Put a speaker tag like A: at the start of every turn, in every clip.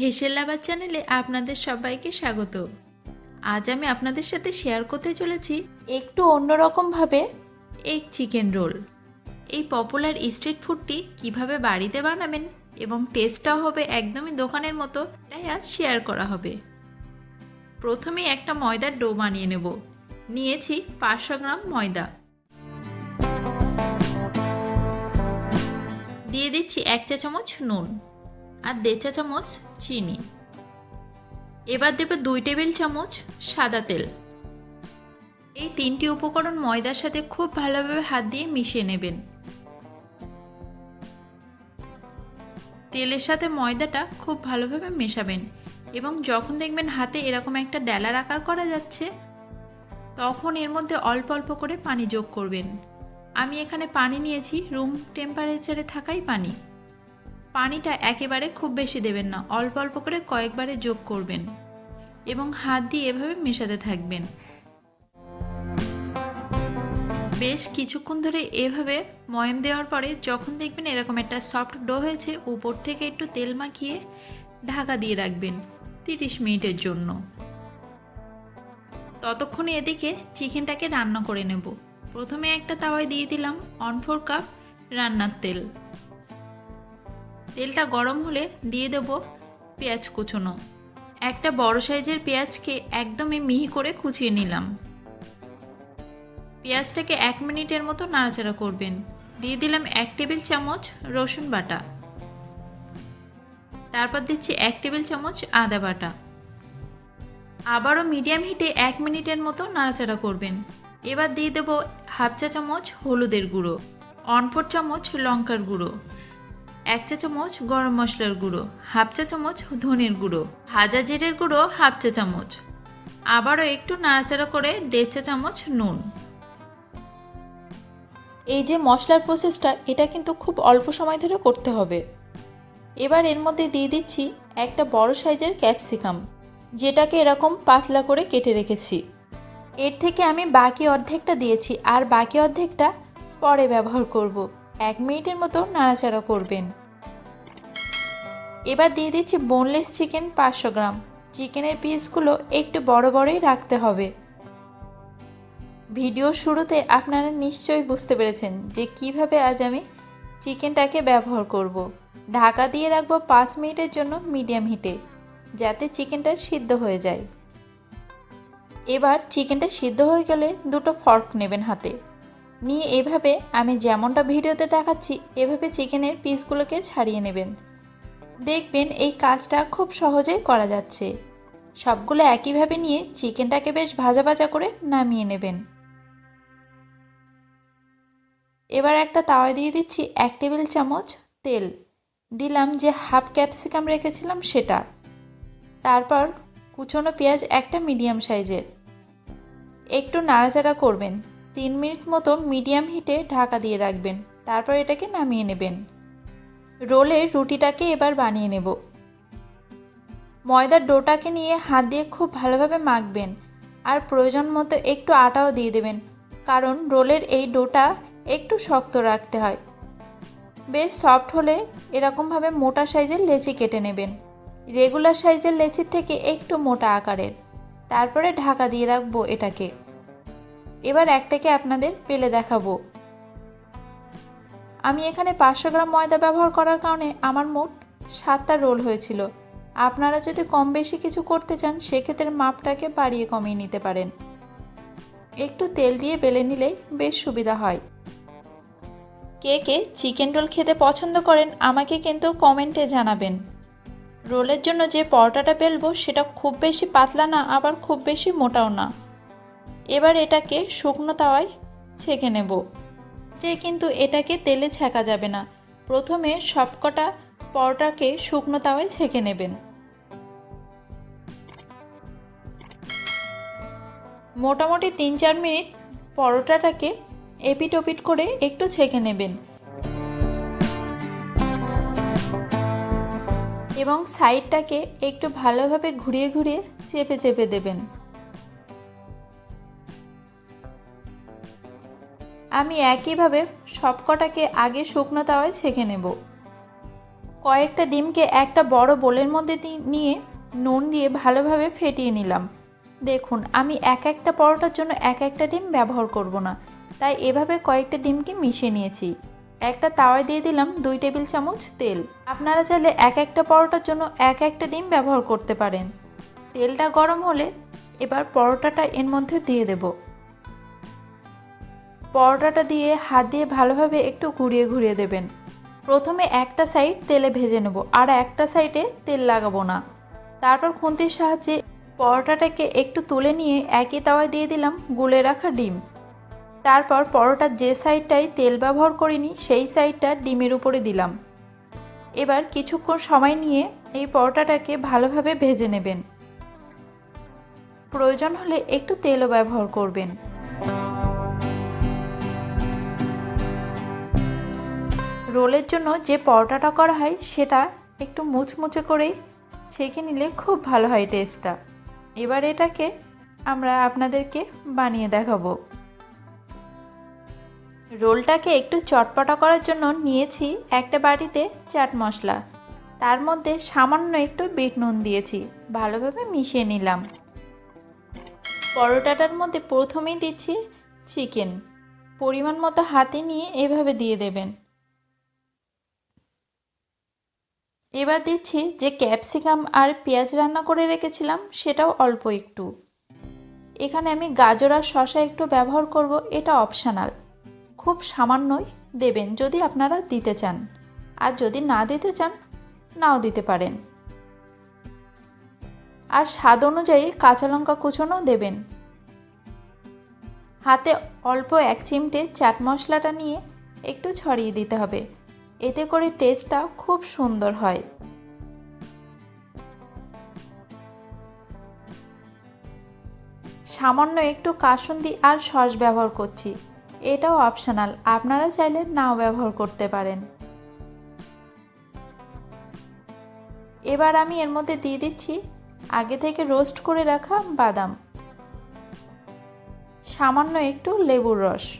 A: হেসেল লাভার চ্যানেলে আপনাদের সবাইকে স্বাগত। আজ আমি আপনাদের সাথে শেয়ার করতে চলেছি একটু অন্যরকমভাবে এক চিকেন রোল। এই পপুলার স্ট্রিট ফুডটি কীভাবে বাড়িতে বানাবেন এবং টেস্টটাও হবে একদমই দোকানের মতো, তাই আজ শেয়ার করা হবে। প্রথমে একটা ময়দার ডো বানিয়ে নেব। নিয়েছি পাঁচশো গ্রাম ময়দা। দিয়ে দিচ্ছি এক চা চামচ নুন। আর দেড় চা চামচ চিনি। এবার দেবে দুই টেবিল চামচ সাদা তেল। এই তিনটি উপকরণ ময়দার সাথে খুব ভালোভাবে হাত দিয়ে মিশিয়ে নেবেন। তেলের সাথে ময়দাটা খুব ভালোভাবে মেশাবেন এবং যখন দেখবেন হাতে এরকম একটা ডেলার আকার করা যাচ্ছে, তখন এর মধ্যে অল্প অল্প করে পানি যোগ করবেন। আমি এখানে পানি নিয়েছি রুম টেম্পারেচারে থাকাই পানি। পানিটা একেবারে খুব বেশি দেবেন না, অল্প অল্প করে কয়েকবারে যোগ করবেন এবং হাত দিয়ে এভাবে মেশাতে থাকবেন। বেশ কিছুক্ষণ ধরে এভাবে ময়ম দেওয়ার পরে যখন দেখবেন এরকম একটা সফট ডো হয়েছে, উপর থেকে একটু তেল মাখিয়ে ঢাকা দিয়ে রাখবেন তিরিশ মিনিটের জন্য। ততক্ষণে এদিকে চিকেনটাকে রান্না করে নেব। প্রথমে একটা তাওয়ায় দিয়ে দিলাম অন ফোর কাপ রান্নার তেল। তেলটা গরম হলে দিয়ে দেব পেঁয়াজ কুচোনো। একটা বড় সাইজের পেঁয়াজকে একদমই মিহি করে কুচিয়ে নিলাম। পেঁয়াজটাকে এক মিনিটের মতো নাড়াচাড়া করবেন। দিয়ে দিলাম এক টেবিল চামচ রসুন বাটা। তারপর দিচ্ছি এক টেবিল চামচ আদা বাটা। আবারও মিডিয়াম হিটে এক মিনিটের মতো নাড়াচাড়া করবেন। এবার দিয়ে দেবো হাফ চা চামচ হলুদের গুঁড়ো অনফোর চামচ লঙ্কার গুঁড়ো। এক চা চামচ গরম মশলার গুঁড়ো, হাফ চা চামচ ধনের গুঁড়ো, ভাজা জিরের গুঁড়ো, হাফ চা চামচ। আবারও একটু নাড়াচাড়া করে দেড় চা চামচ নুন। এই যে মশলার প্রসেসটা এটা কিন্তু খুব অল্প সময় ধরে করতে হবে। এবার এর মধ্যে দিয়ে দিচ্ছি একটা বড় সাইজের ক্যাপসিকাম, যেটাকে এরকম পাতলা করে কেটে রেখেছি। এর থেকে আমি বাকি অর্ধেকটা দিয়েছি, আর বাকি অর্ধেকটা পরে ব্যবহার করব। এক মিনিটের মতো নাড়াচাড়া করবেন। এবার দিয়ে দিচ্ছি বোনলেস চিকেন পাঁচশো গ্রাম। চিকেনের পিসগুলো একটু বড় বড়ই রাখতে হবে। ভিডিও শুরুতে আপনারা নিশ্চয়ই বুঝতে পেরেছেন যে কীভাবে আজ আমি চিকেনটাকে ব্যবহার করব। ঢাকা দিয়ে রাখব পাঁচ মিনিটের জন্য মিডিয়াম হিটে যাতে চিকেনটা সিদ্ধ হয়ে যায়। এবার চিকেনটা সিদ্ধ হয়ে গেলে দুটো ফর্ক নেবেন হাতে। নিয়ে এভাবে আমি যেমনটা ভিডিওতে দেখাচ্ছি, এভাবে চিকেনের পিসগুলোকে ছাড়িয়ে নেবেন। দেখবেন এই কাজটা খুব সহজেই করা যাচ্ছে। সবগুলো একইভাবে নিয়ে চিকেনটাকে বেশ ভাজা ভাজা করে নামিয়ে নেবেন। এবার একটা তাওয়া দিয়ে দিচ্ছি এক টেবিল চামচ তেল। দিলাম যে হাফ ক্যাপসিকাম রেখেছিলাম সেটা। তারপর কুচনো পেঁয়াজ একটা মিডিয়াম সাইজের। একটু নাড়াচাড়া করবেন। তিন মিনিট মতো মিডিয়াম হিটে ঢাকা দিয়ে রাখবেন। তারপর এটাকে নামিয়ে নেবেন। রোলের রুটিটাকে এবার বানিয়ে নেব। ময়দার ডোটাকে নিয়ে হাত দিয়ে খুব ভালোভাবে মাখবেন আর প্রয়োজন মতো একটু আটাও দিয়ে দেবেন, কারণ রোলের এই ডোটা একটু শক্ত রাখতে হয়। বেশ সফট হলে এরকমভাবে মোটা সাইজের লেচি কেটে নেবেন। রেগুলার সাইজের লেচির থেকে একটু মোটা আকারের। তারপরে ঢাকা দিয়ে রাখব এটাকে। এবার একটাকে আপনাদের পেলে দেখাবো। আমি এখানে পাঁচশো গ্রাম ময়দা ব্যবহার করার কারণে আমার মোট সাতটা রোল হয়েছিল। আপনারা যদি কম বেশি কিছু করতে চান, সেক্ষেত্রে মাপটাকে বাড়িয়ে কমিয়ে নিতে পারেন। একটু তেল দিয়ে বেলে নিলেই বেশ সুবিধা হয়। কে কে চিকেন রোল খেতে পছন্দ করেন, আমাকে কিন্তু কমেন্টে জানাবেন। রোলের জন্য যে পরোটাটা বেলবো, সেটা খুব বেশি পাতলা না, আবার খুব বেশি মোটাও না। এবার এটাকে শুকনো তাওয়ায় ছেঁকে নেব। যে কিন্তু এটাকে তেলে ছেঁকা যাবে না। প্রথমে সবকটা পরোটাকে শুকনো তাওয়ায় ছেঁকে নেবেন। মোটামুটি তিন চার মিনিট পরোটাটাকে এপিট ওপিট করে একটু ছেঁকে নেবেন। এবং সাইডটাকে একটু ভালোভাবে ঘুরিয়ে ঘুরিয়ে চেপে চেপে দেবেন। আমি একইভাবে সবকটাকে আগে শুকনো তাওয়ায় ছেঁকে নেব। কয়েকটা ডিমকে একটা বড় বোলের মধ্যে নিয়ে নুন দিয়ে ভালোভাবে ফেটিয়ে নিলাম। দেখুন, আমি এক একটা পরোটার জন্য এক একটা ডিম ব্যবহার করব না, তাই এভাবে কয়েকটা ডিমকে মিশিয়ে নিয়েছি। একটা তাওয়ায় দিয়ে দিলাম দুই টেবিল চামচ তেল। আপনারা চাইলে এক একটা পরোটার জন্য এক একটা ডিম ব্যবহার করতে পারেন। তেলটা গরম হলে এবার পরোটাটা এর মধ্যে দিয়ে দেব। পরোটাটা দিয়ে হাত দিয়ে ভালোভাবে একটু ঘুরিয়ে ঘুরিয়ে দেবেন। প্রথমে একটা সাইড তেলে ভেজে নেব আর একটা সাইডে তেল লাগাবো না। তারপর খুন্তির সাহায্যে পরোটাটাকে একটু তুলে নিয়ে একই তাওয়ায় দিয়ে দিলাম গুলে রাখা ডিম। তারপর পরোটার যে সাইডটায় তেল ব্যবহার করিনি, সেই সাইডটা ডিমের উপরে দিলাম। এবার কিছুক্ষণ সময় নিয়ে এই পরোটাটাকে ভালোভাবে ভেজে নেবেন। প্রয়োজন হলে একটু তেলও ব্যবহার করবেন। রোলের জন্য যে পরোটাটা করা হয় সেটা একটু মুচমুচে করেই ছেঁকে নিলে খুব ভালো হয় টেস্টটা এবার এটাকে আমরা আপনাদেরকে বানিয়ে দেখাবো। রোলটাকে একটু চটপটা করার জন্য নিয়েছি একটা বাটিতে চাট মশলা। তার মধ্যে সামান্য একটু বিট নুন দিয়েছি, ভালোভাবে মিশিয়ে নিলাম। পরোটাটার মধ্যে প্রথমেই দিচ্ছি চিকেন। পরিমাণ মতো হাতে নিয়ে এভাবে দিয়ে দেবেন। এবার দিচ্ছি যে ক্যাপসিকাম আর পেঁয়াজ রান্না করে রেখেছিলাম, সেটাও অল্প একটু। এখানে আমি গাজর আর শশা একটু ব্যবহার করব, এটা অপশনাল খুব সামান্যই দেবেন, যদি আপনারা দিতে চান। আর যদি না দিতে চান, নাও দিতে পারেন। আর স্বাদ অনুযায়ী কাঁচা লঙ্কা কুচোনো দেবেন। হাতে অল্প এক চিমটে চাট মশলাটা নিয়ে একটু ছড়িয়ে দিতে হবে। এতে করে টেস্টটা খুব সুন্দর হয়। সামান্য একটু কাসুন্দি আর সস ব্যবহার করছি। এটাও অপশনাল আপনারা চাইলে নাও ব্যবহার করতে পারেন। এবার আমি এর মধ্যে দিয়ে দিচ্ছি আগে থেকে রোস্ট করে রাখা বাদাম। সামান্য একটু লেবুর রস।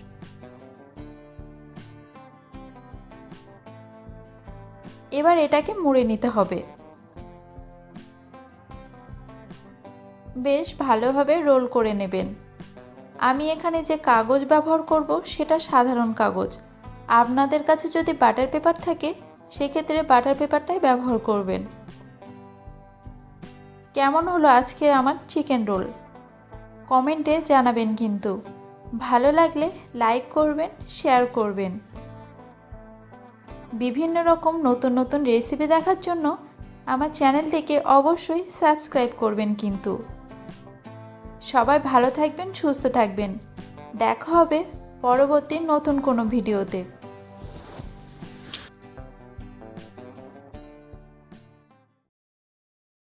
A: এবার এটাকে মুড়ে নিতে হবে। বেশ ভালোভাবে রোল করে নেবেন। আমি এখানে যে কাগজ ব্যবহার করব, সেটা সাধারণ কাগজ। আপনাদের কাছে যদি বাটার পেপার থাকে, সেক্ষেত্রে বাটার পেপারটাই ব্যবহার করবেন। কেমন হলো আজকে আমার চিকেন রোল? কমেন্টে জানাবেন কিন্তু। ভালো লাগলে লাইক করবেন, শেয়ার করবেন। বিভিন্ন রকম নতুন নতুন রেসিপি দেখার জন্য আমার চ্যানেলটিকে অবশ্যই সাবস্ক্রাইব করবেন কিন্তু। সবাই ভালো থাকবেন, সুস্থ থাকবেন। দেখা হবে পরবর্তী নতুন কোনো ভিডিওতে।